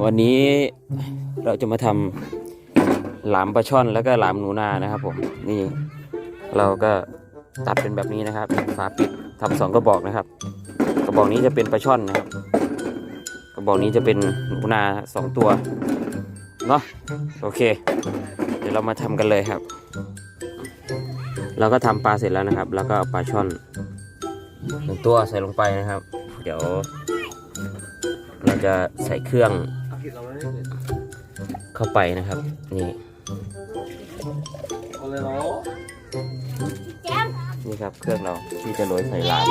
วันนี้เราจะมาทำหลามปลาช่อนแล้วก็หลามหนูนานะครับผมนี่เราก็ตัดเป็นแบบนี้นะครับฝาปิดทำสองกระบอกนะครับ กระบอกนี้จะเป็นปลาช่อนนะครับ กระบอกนี้จะเป็นหนูนาสองตัวเนาะโอเค เดี๋ยวเรามาทำกันเลยครับ เราก็ทำปลาเสร็จแล้วนะครับ แล้วก็เอาปลาช่อนหนึ่งตัวใส่ลงไปนะครับ เดี๋ยวเราจะใส่เครื่อง เข้าไปนะครับ นี่นี่ครับเครื่องเราที่จะโรยใส่หลาม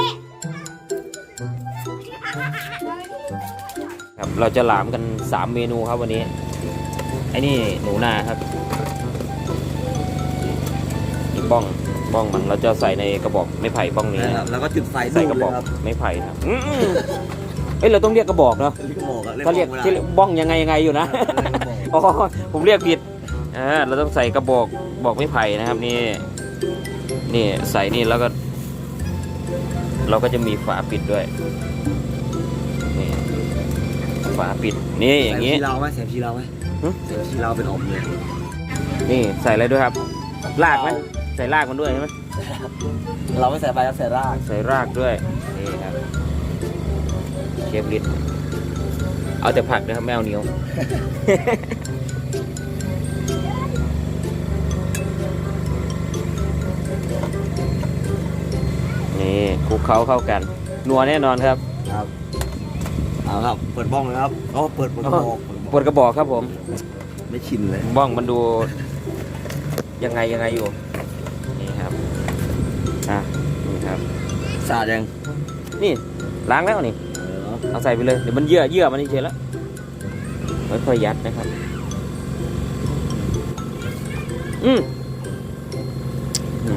ครับเราจะหลามกัน 3 เมนูครับวันนี้ไอ้นี่หนูนาครับนี่บ้องบ้องมันเราจะใส่ในกระบอกไม้ไผ่บ้องนี้นะครับนะแล้วก็จุดไฟใส่กระบอกครับไม้ไผ่นะครับอืม เอ้ยเราต้องเรียกกระบอกเนาะที่กระบอกอะเขาเรียกบอกที่เรียกบ้องยังไงยังไงอยู่นะอ๋อผมเรียกผิดเออเราต้องใส่กระบอกบอกไม้ไผ่นะครับนี่นี่ใส่นี่แล้วก็ เราก็จะมีฝาปิดด้วยนี่ฝาปิดนี่อย่างนี้ นี้เราไหมเสียงทีเราไหมหึ เสียงทีเราเป็นอมเลยนี่ใส่อะไรด้วยครับรากไหมใส่รากมันด้วยใช่ไหมเราไม่ใส่ใบเราใส่รากใส่รากด้วยนี่ครับ เชฟลิตเอาแต่ผักนะครับไม่เอาเหนียว นี่คลุกเคล้าเข้ากัน นัวแน่นอนครับ ครับเอาครับ เปิดบ้องเลยครับอ๋อเปิดเปิดกระบอกปวดกระบอกครับผม ไม่ชินเลยบ้องมันดู ยังไงยังไงอยู่ นี่ครับ อะ นี่ครับ สะอาดยัง นี่ล้างแล้วนี่ เอาใส่ไปเลยเดี๋ยวมันเยื่อเยื่อมันเฉยแล้วค่อยๆยัดนะครับ อืมอื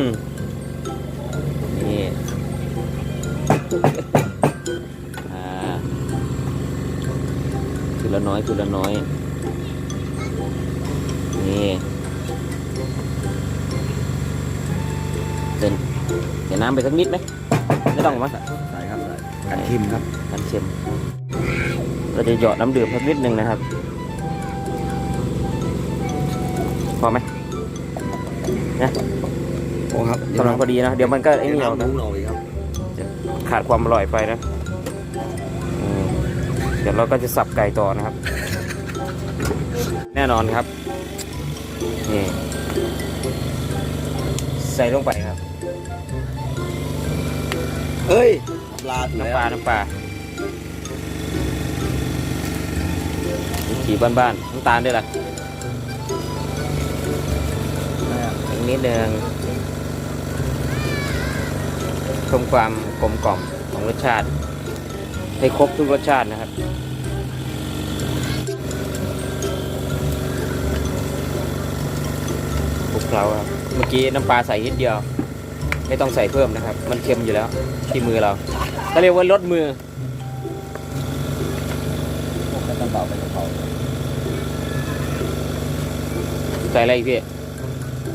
มนี่อ่าทีละน้อยทีละน้อย นี่เดี๋ยวเดี๋ยวน้ำไปสักนิดไหมไม่ต้องหรอมั้ง กันทิมครับกันเค็มเราจะเหยาะน้ำดื่มสักนิดนึงนะครับ พอไหมโอ้ครับกำลังพอดีนะ เดี๋ยวมันก็ไอ้ไอ้นี่นี่เอาเรานะลุ้งเราอีกครับขาดความอร่อยไปนะอืมเดี๋ยวเราก็จะสับไก่ต่อนะครับ แน่นอนครับนี่ใส่ลงไปครับเฮ้ยป ลาถูกน้ำปลา น้ำปลาขีบ้านๆน้ำตาลด้วยล่ะอีกนิดนึงเพิ่มความกลมกล่อมของรสชาติให้ครบทุกรสชาตินะครับคลุกเคล้าครับ เมื่อกี้น้ำปลาใส่นิดเดียว ไม่ต้องใส่เพิ่มนะครับ มันเค็มอยู่แล้วที่มือเราเขาเรียกว่าลดมือผมจะต้องเป่าไปกระเพราใส่อะไรอีกพี่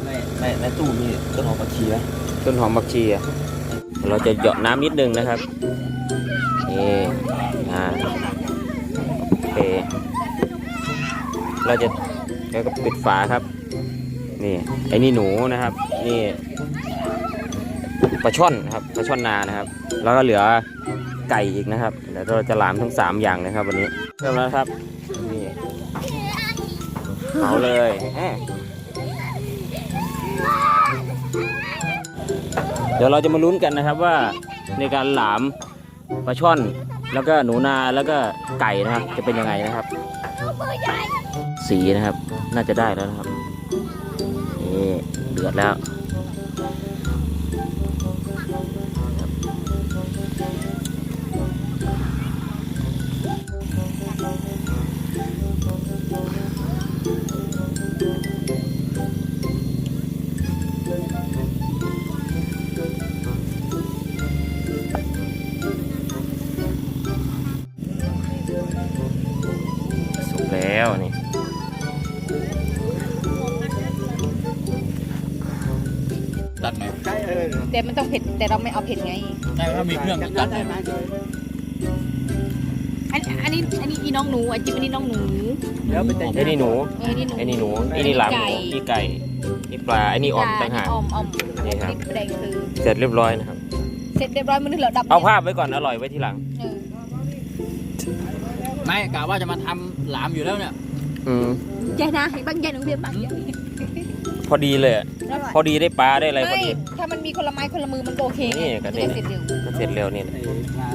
ในในในตู้มีต้นหอมผักชีไหมต้นหอมบักชีอะเราจะเหยาะน้ำนิดนึงนะครับนี่อ่าโอเคเราจะแล้วก็ปิดฝาครับ นี่ไอ้นี่หนูนะครับ นี่ ปลาช่อนนะครับปลาช่อนนานะครับ แล้วก็เหลือไก่อีกนะครับเดี๋ยวเราจะหลามทั้งสามอย่างนะครับ วันนี้เริ่มแล้วครับนี่เอาเลยเดี๋ยวเราจะมาลุ้นกันนะครับว่าในการหลามปลาช่อน แล้วก็หนูนาแล้วก็ไก่นะครับ จะเป็นยังไงนะครับ สีนะครับ น่าจะได้แล้วนะครับนี่เดือดแล้ว สุกแล้วนี่ ตัดไหมแต่มันต้องเผ็ดแต่เราไม่เอาเผ็ดไง ใช่ถ้ามีเครื่องก็ตัดได้ไหมอันอันนนี้อันนี้อีน้องหนูอะจิ๊บอันนี้น้องหนูแล้วเป็นไอ้นี่หนูเออนี่หนู ไอ้นี่หนูไอ้นี่หลามหนูนี่ไก่นี่ปลาไอ้นี่อ่อมต่างหากออมออมนี่ครับแดงคือเสร็จเรียบร้อยนะครับ เสร็จเรียบร้อยมือนึงเหลือดับเอาภาพไว้ก่อนอร่อยไว้ทีหลังเออไม่กะว่าจะมาทำหลามอยู่แล้วเนี่ย อืมใช่นะเห็นบางใหญ่หนูเรียนบางใหญ่พอดีเลยอะพอดีได้ปลาได้อะไรพอไม่ดี ถ้ามันมีคนละไม้คนละมือมันก็โอเคนี่ก็จะนี่ได้เสร็จเร็วก็เสร็จเร็วนี่มา